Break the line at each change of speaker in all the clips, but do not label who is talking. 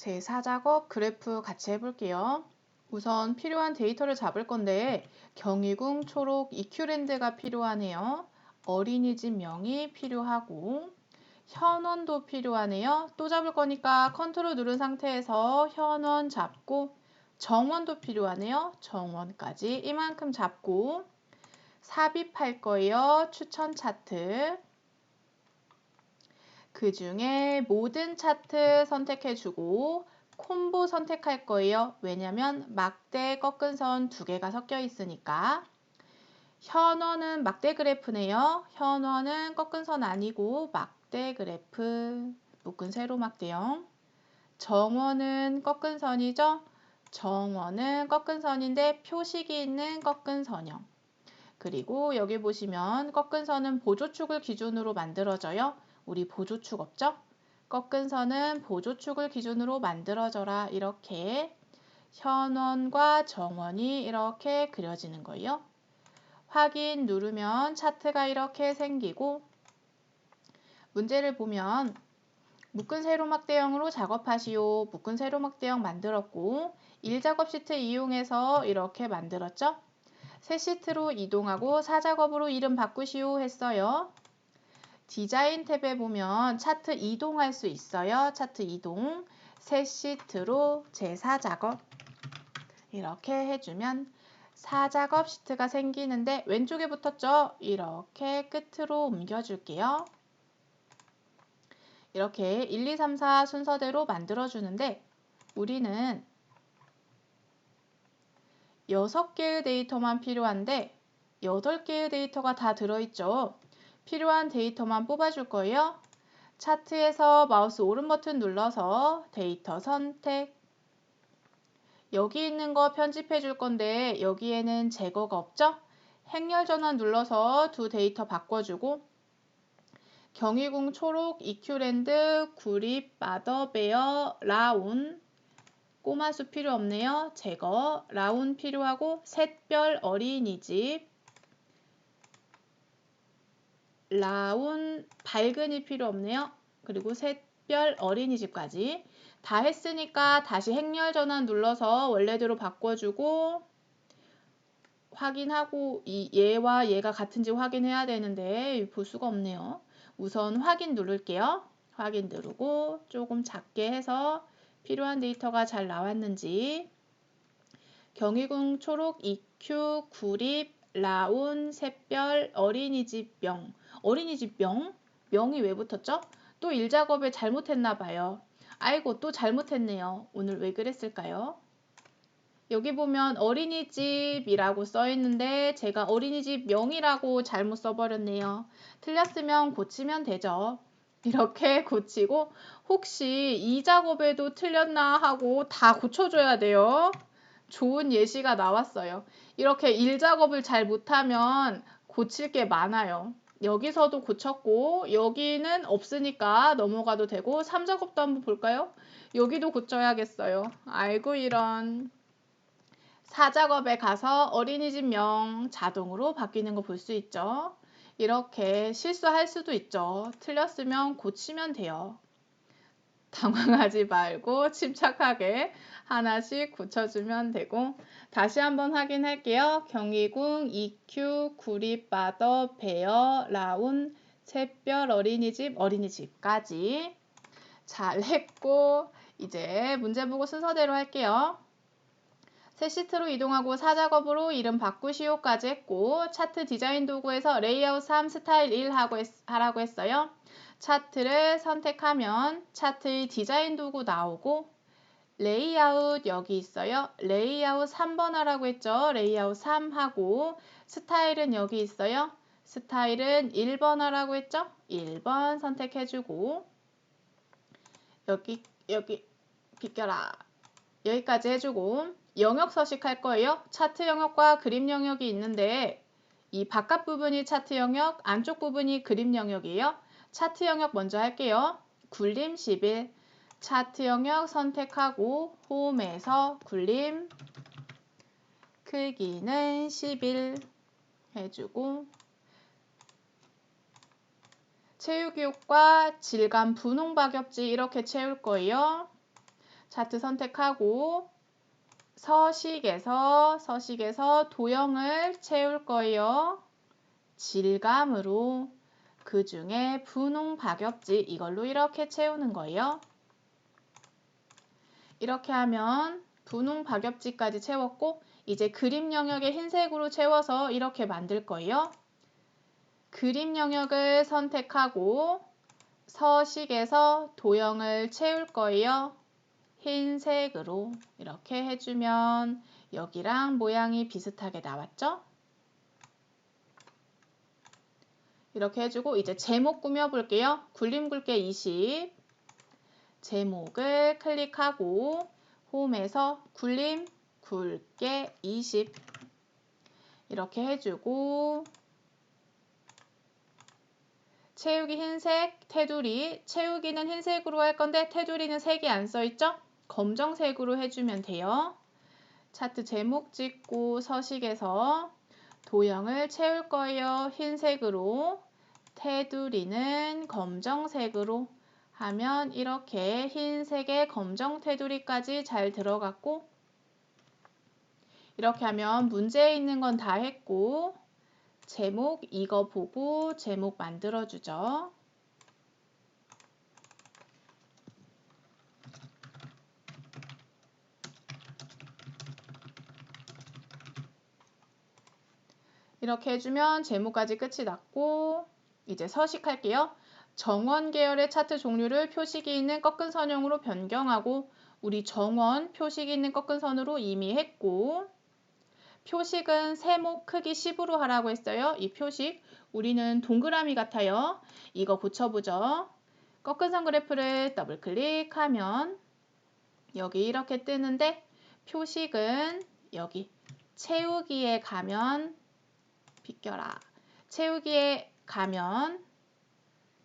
제4작업 그래프 같이 해볼게요. 우선 필요한 데이터를 잡을 건데 경희궁 초록 이큐랜드가 필요하네요. 어린이집 명이 필요하고 현원도 필요하네요. 또 잡을 거니까 컨트롤 누른 상태에서 현원 잡고 정원도 필요하네요. 정원까지 이만큼 잡고 삽입할 거예요. 추천 차트. 그 중에 모든 차트 선택해주고 콤보 선택할 거예요. 왜냐면 막대 꺾은 선 두 개가 섞여 있으니까. 현원은 막대 그래프네요. 현원은 꺾은 선 아니고 막대 그래프 묶은 세로 막대형. 정원은 꺾은 선이죠. 정원은 꺾은 선인데 표식이 있는 꺾은 선형. 그리고 여기 보시면 꺾은 선은 보조축을 기준으로 만들어져요. 우리 보조축 없죠? 꺾은 선은 보조축을 기준으로 만들어져라 이렇게 현원과 정원이 이렇게 그려지는 거예요. 확인 누르면 차트가 이렇게 생기고 문제를 보면 묶은 세로막 대형으로 작업하시오. 묶은 세로막 대형 만들었고 1작업 시트 이용해서 이렇게 만들었죠. 새 시트로 이동하고 4작업으로 이름 바꾸시오 했어요. 디자인 탭에 보면 차트 이동할 수 있어요. 차트 이동. 새 시트로 제4작업. 이렇게 해주면 4작업 시트가 생기는데 왼쪽에 붙었죠? 이렇게 끝으로 옮겨줄게요. 이렇게 1, 2, 3, 4 순서대로 만들어주는데 우리는 6개의 데이터만 필요한데 8개의 데이터가 다 들어있죠. 필요한 데이터만 뽑아줄 거예요. 차트에서 마우스 오른 버튼 눌러서 데이터 선택 여기 있는 거 편집해 줄 건데 여기에는 제거가 없죠? 행렬 전환 눌러서 두 데이터 바꿔주고 경희궁 초록 이큐랜드 구립 마더베어 라운 꼬마수 필요 없네요. 제거 라운 필요하고 셋별 어린이집 라운 밝은이 필요 없네요. 그리고 셋별 어린이집까지 다 했으니까 다시 행렬 전환 눌러서 원래대로 바꿔주고 확인하고 이 얘와 얘가 같은지 확인해야 되는데 볼 수가 없네요. 우선 확인 누를게요. 확인 누르고 조금 작게 해서 필요한 데이터가 잘 나왔는지 경희궁 초록 EQ 구립 라운 샛별 어린이집 명 어린이집 명? 명이 왜 붙었죠? 또 일작업에 잘못했나 봐요. 아이고 또 잘못했네요. 오늘 왜 그랬을까요? 여기 보면 어린이집이라고 써 있는데 제가 어린이집 명이라고 잘못 써버렸네요. 틀렸으면 고치면 되죠. 이렇게 고치고 혹시 이 작업에도 틀렸나 하고 다 고쳐줘야 돼요. 좋은 예시가 나왔어요. 이렇게 일 작업을 잘 못하면 고칠 게 많아요. 여기서도 고쳤고 여기는 없으니까 넘어가도 되고 3작업도 한번 볼까요? 여기도 고쳐야겠어요. 아이고 이런 4작업에 가서 어린이집 명 자동으로 바뀌는 거 볼 수 있죠. 이렇게 실수할 수도 있죠. 틀렸으면 고치면 돼요. 당황하지 말고 침착하게 하나씩 고쳐주면 되고 다시 한번 확인할게요. 경희궁, EQ, 구리바더, 베어, 라운, 샛별 어린이집, 어린이집까지 잘 했고 이제 문제 보고 순서대로 할게요. 새 시트로 이동하고 사작업으로 이름 바꾸시오까지 했고 차트 디자인 도구에서 레이아웃 3 스타일 1 하고 했, 하라고 했어요. 차트를 선택하면 차트의 디자인 도구 나오고 레이아웃 여기 있어요. 레이아웃 3번 하라고 했죠. 레이아웃 3 하고 스타일은 여기 있어요. 스타일은 1번 하라고 했죠. 1번 선택해주고 여기 여기 비켜라. 여기까지 해주고 영역 서식할 거예요. 차트 영역과 그림 영역이 있는데 이 바깥 부분이 차트 영역, 안쪽 부분이 그림 영역이에요. 차트 영역 먼저 할게요. 굴림 11 차트 영역 선택하고 홈에서 굴림 크기는 11 해주고 효과 질감 분홍 박엽지 이렇게 채울 거예요. 차트 선택하고 서식에서 서식에서 도형을 채울 거예요. 질감으로 그 중에 분홍 박엽지 이걸로 이렇게 채우는 거예요. 이렇게 하면 분홍 박엽지까지 채웠고 이제 그림 영역에 흰색으로 채워서 이렇게 만들 거예요. 그림 영역을 선택하고 서식에서 도형을 채울 거예요. 흰색으로 이렇게 해주면 여기랑 모양이 비슷하게 나왔죠? 이렇게 해주고 이제 제목 꾸며볼게요. 굴림 굵게 20 제목을 클릭하고 홈에서 굴림 굵게 20 이렇게 해주고 채우기 흰색, 테두리 채우기는 흰색으로 할 건데 테두리는 색이 안 써있죠? 검정색으로 해주면 돼요. 차트 제목 찍고 서식에서 도형을 채울 거예요. 흰색으로 테두리는 검정색으로 하면 이렇게 흰색의 검정 테두리까지 잘 들어갔고 이렇게 하면 문제에 있는 건 다 했고 제목 이거 보고 제목 만들어 주죠. 이렇게 해주면 제목까지 끝이 났고 이제 서식할게요. 정원 계열의 차트 종류를 표식이 있는 꺾은 선형으로 변경하고 우리 정원 표식이 있는 꺾은 선으로 이미 했고 표식은 세모 크기 10으로 하라고 했어요. 이 표식 우리는 동그라미 같아요. 이거 고쳐보죠. 꺾은 선 그래프를 더블 클릭하면 여기 이렇게 뜨는데 표식은 여기 채우기에 가면 비껴라. 채우기에 가면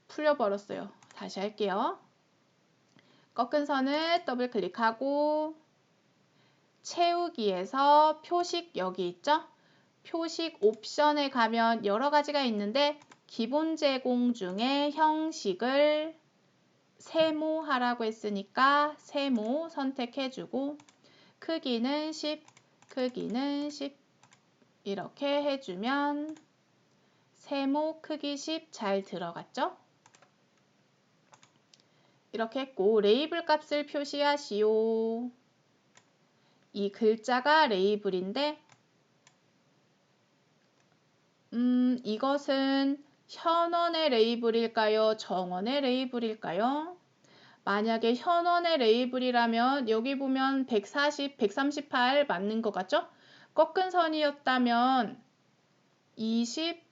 풀려버렸어요. 다시 할게요. 꺾은 선을 더블 클릭하고 채우기에서 표식 여기 있죠? 표식 옵션에 가면 여러 가지가 있는데 기본 제공 중에 형식을 세모하라고 했으니까 세모 선택해주고 크기는 10, 크기는 10 이렇게 해주면 세모 크기 10 잘 들어갔죠? 이렇게 했고 레이블 값을 표시하시오. 이 글자가 레이블인데 음, 이것은 현원의 레이블일까요? 정원의 레이블일까요? 만약에 현원의 레이블이라면 여기 보면 140, 138 맞는 것 같죠? 꺾은 선이었다면 20,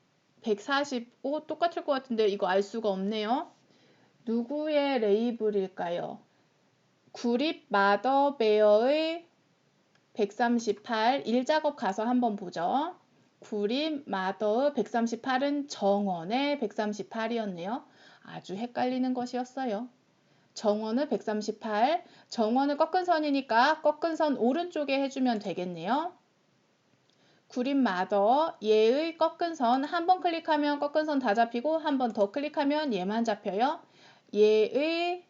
145 똑같을 것 같은데 이거 알 수가 없네요. 누구의 레이블일까요? 구립 마더 베어의 138 일작업 가서 한번 보죠. 구립 마더 138은 정원의 138이었네요. 아주 헷갈리는 것이었어요. 정원은 138, 정원은 꺾은 선이니까 꺾은 선 오른쪽에 해주면 되겠네요. 구립 마더 얘의 꺾은 선 한 번 클릭하면 꺾은 선 다 잡히고 한 번 더 클릭하면 얘만 잡혀요. 얘의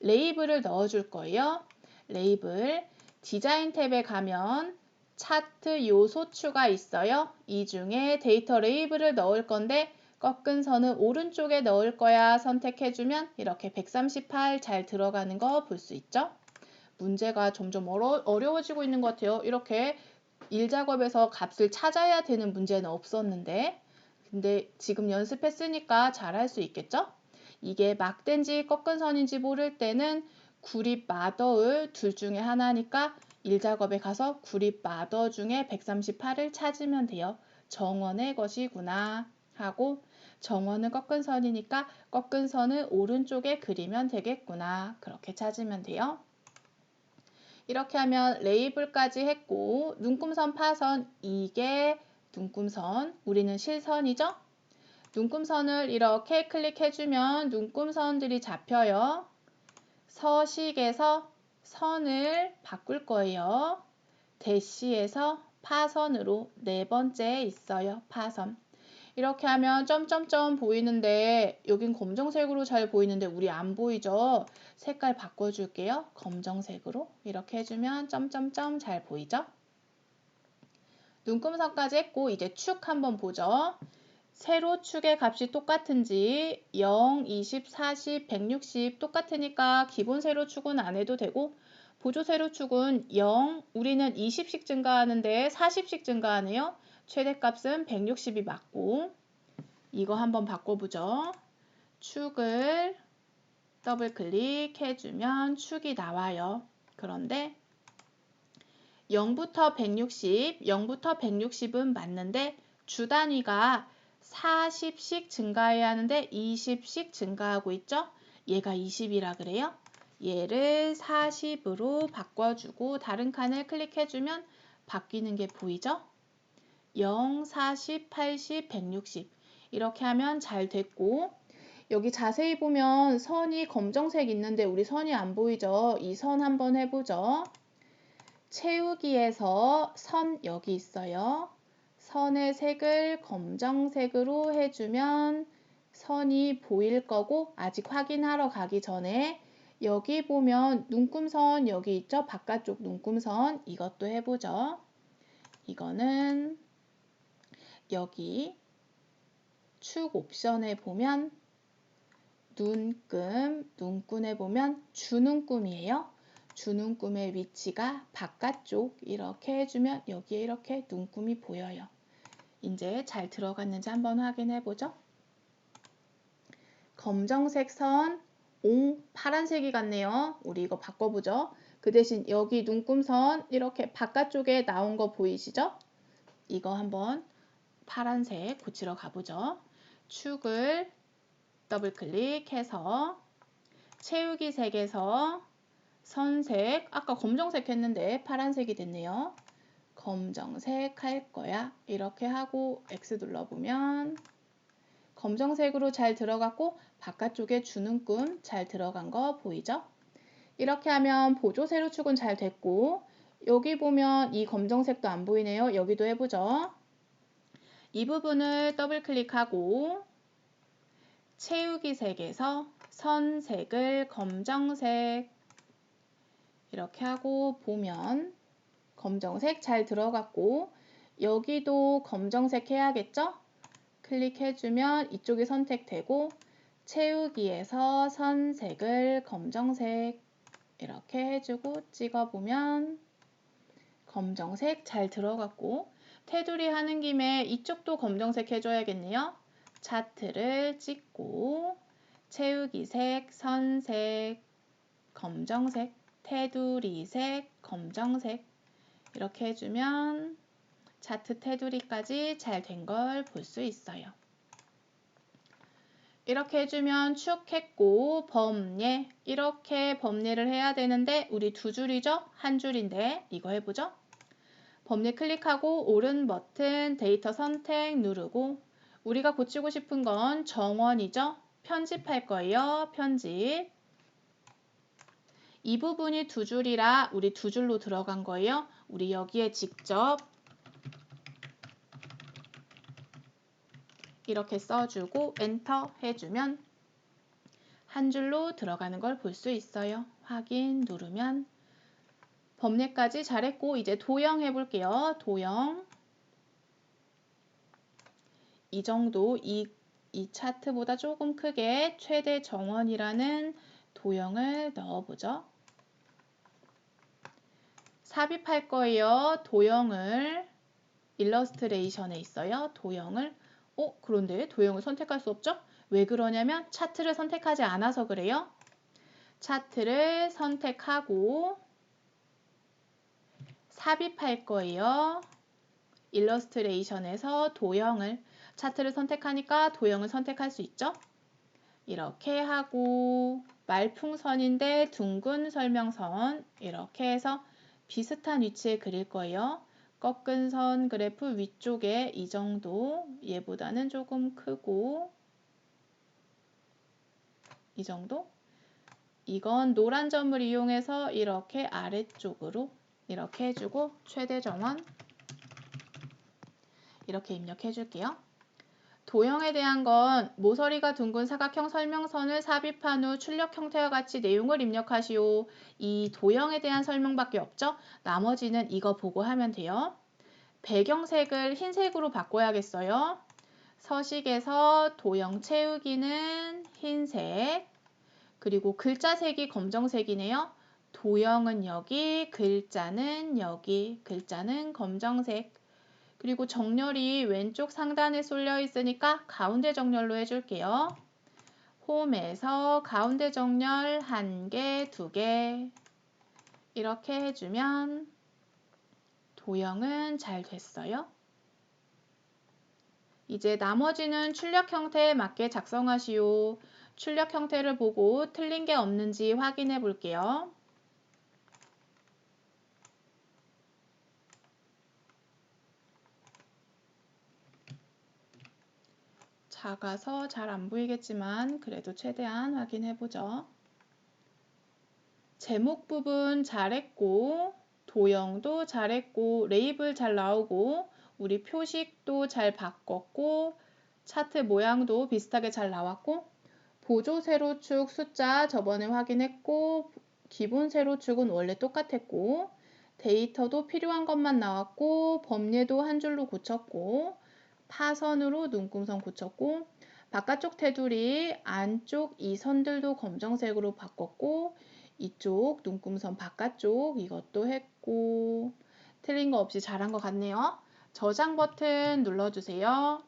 레이블을 넣어줄 거예요. 레이블 디자인 탭에 가면 차트 요소추가 있어요. 이 중에 데이터 레이블을 넣을 건데 꺾은 선은 오른쪽에 넣을 거야 선택해주면 이렇게 138 잘 들어가는 거 볼 수 있죠. 문제가 점점 어려, 어려워지고 있는 것 같아요. 이렇게 일작업에서 값을 찾아야 되는 문제는 없었는데 근데 지금 연습했으니까 잘 할 수 있겠죠? 이게 막된지 꺾은 선인지 모를 때는 구립 마더의 둘 중에 하나니까 일작업에 가서 구립 마더 중에 138을 찾으면 돼요. 정원의 것이구나 하고 정원은 꺾은 선이니까 꺾은 선을 오른쪽에 그리면 되겠구나. 그렇게 찾으면 돼요. 이렇게 하면 레이블까지 했고 눈금선 파선 이게 눈금선 우리는 실선이죠? 눈금선을 이렇게 클릭해주면 눈금선들이 잡혀요. 서식에서 선을 바꿀 거예요. 대시에서 파선으로 네 번째에 있어요. 파선. 이렇게 하면 점점점 보이는데 여긴 검정색으로 잘 보이는데 우리 안 보이죠? 색깔 바꿔줄게요. 검정색으로 이렇게 해주면 점점점 잘 보이죠? 눈금선까지 했고 이제 축 한번 보죠. 세로 축의 값이 똑같은지 0, 20, 40, 160 똑같으니까 기본 세로 축은 안 해도 되고 보조 세로 축은 0, 우리는 20씩 증가하는데 40씩 증가하네요. 최대값은 160이 맞고 이거 한번 바꿔보죠. 축을 더블 클릭해주면 축이 나와요. 그런데 0부터 160, 0부터 160은 맞는데 주 단위가 40씩 증가해야 하는데 20씩 증가하고 있죠? 얘가 20이라 그래요. 얘를 40으로 바꿔주고 다른 칸을 클릭해주면 바뀌는 게 보이죠? 0, 40, 80, 160 이렇게 하면 잘 됐고 여기 자세히 보면 선이 검정색 있는데 우리 선이 안 보이죠? 이 선 한번 해보죠. 채우기에서 선 여기 있어요. 선의 색을 검정색으로 해주면 선이 보일 거고 아직 확인하러 가기 전에 여기 보면 눈금선 여기 있죠? 바깥쪽 눈금선 이것도 해보죠. 이거는 여기 축 옵션에 보면 눈금, 눈꾼에 보면 주눈금이에요. 주눈금의 위치가 바깥쪽 이렇게 해주면 여기에 이렇게 눈금이 보여요. 이제 잘 들어갔는지 한번 확인해 보죠. 검정색 선, 옹 파란색이 같네요. 우리 이거 바꿔보죠. 그 대신 여기 눈금선 이렇게 바깥쪽에 나온 거 보이시죠? 이거 한번 파란색 고치러 가보죠. 축을 더블 클릭해서 채우기 색에서 선색, 아까 검정색 했는데 파란색이 됐네요. 검정색 할 거야. 이렇게 하고 X 눌러보면 검정색으로 잘 들어갔고 바깥쪽에 주는 꿈 잘 들어간 거 보이죠? 이렇게 하면 보조 세로축은 잘 됐고 여기 보면 이 검정색도 안 보이네요. 여기도 해보죠. 이 부분을 더블 클릭하고 채우기 색에서 선색을 검정색 이렇게 하고 보면 검정색 잘 들어갔고 여기도 검정색 해야겠죠? 클릭해주면 이쪽이 선택되고 채우기에서 선색을 검정색 이렇게 해주고 찍어보면 검정색 잘 들어갔고 테두리 하는 김에 이쪽도 검정색 해줘야겠네요. 차트를 찍고 채우기색, 선색, 검정색, 테두리색, 검정색 이렇게 해주면 차트 테두리까지 잘 된 걸 볼 수 있어요. 이렇게 해주면 축 했고 범례 이렇게 범례를 해야 되는데 우리 두 줄이죠? 한 줄인데 이거 해보죠. 범례 클릭하고 오른 버튼 데이터 선택 누르고 우리가 고치고 싶은 건 정원이죠? 편집할 거예요. 편집 이 부분이 두 줄이라 우리 두 줄로 들어간 거예요. 우리 여기에 직접 이렇게 써주고 엔터 해주면 한 줄로 들어가는 걸 볼 수 있어요. 확인 누르면 범례까지 잘했고 이제 도형 해볼게요. 도형 이 정도 이, 이 차트보다 조금 크게 최대 정원이라는 도형을 넣어보죠. 삽입할 거예요. 도형을 일러스트레이션에 있어요. 도형을 어 그런데 도형을 선택할 수 없죠? 왜 그러냐면 차트를 선택하지 않아서 그래요. 차트를 선택하고 삽입할 거예요. 일러스트레이션에서 도형을 차트를 선택하니까 도형을 선택할 수 있죠? 이렇게 하고 말풍선인데 둥근 설명선 이렇게 해서 비슷한 위치에 그릴 거예요. 꺾은 선 그래프 위쪽에 이 정도 얘보다는 조금 크고 이 정도 이건 노란 점을 이용해서 이렇게 아래쪽으로 이렇게 해주고 최대 정원 이렇게 입력해 줄게요. 도형에 대한 건 모서리가 둥근 사각형 설명선을 삽입한 후 출력 형태와 같이 내용을 입력하시오. 이 도형에 대한 설명밖에 없죠? 나머지는 이거 보고 하면 돼요. 배경색을 흰색으로 바꿔야겠어요. 서식에서 도형 채우기는 흰색, 그리고 글자색이 검정색이네요. 도형은 여기, 글자는 여기, 글자는 검정색. 그리고 정렬이 왼쪽 상단에 쏠려 있으니까 가운데 정렬로 해줄게요. 홈에서 가운데 정렬 한 개, 두 개. 이렇게 해주면 도형은 잘 됐어요. 이제 나머지는 출력 형태에 맞게 작성하시오. 출력 형태를 보고 틀린 게 없는지 확인해 볼게요. 작아서 잘 안 보이겠지만 그래도 최대한 확인해 보죠. 제목 부분 잘했고 도형도 잘했고 레이블 잘 나오고 우리 표식도 잘 바꿨고 차트 모양도 비슷하게 잘 나왔고 보조 세로축 숫자 저번에 확인했고 기본 세로축은 원래 똑같았고 데이터도 필요한 것만 나왔고 범례도 한 줄로 고쳤고 파선으로 눈금선 고쳤고 바깥쪽 테두리 안쪽 이 선들도 검정색으로 바꿨고 이쪽 눈금선 바깥쪽 이것도 했고 틀린 거 없이 잘한 것 같네요. 저장 버튼 눌러주세요.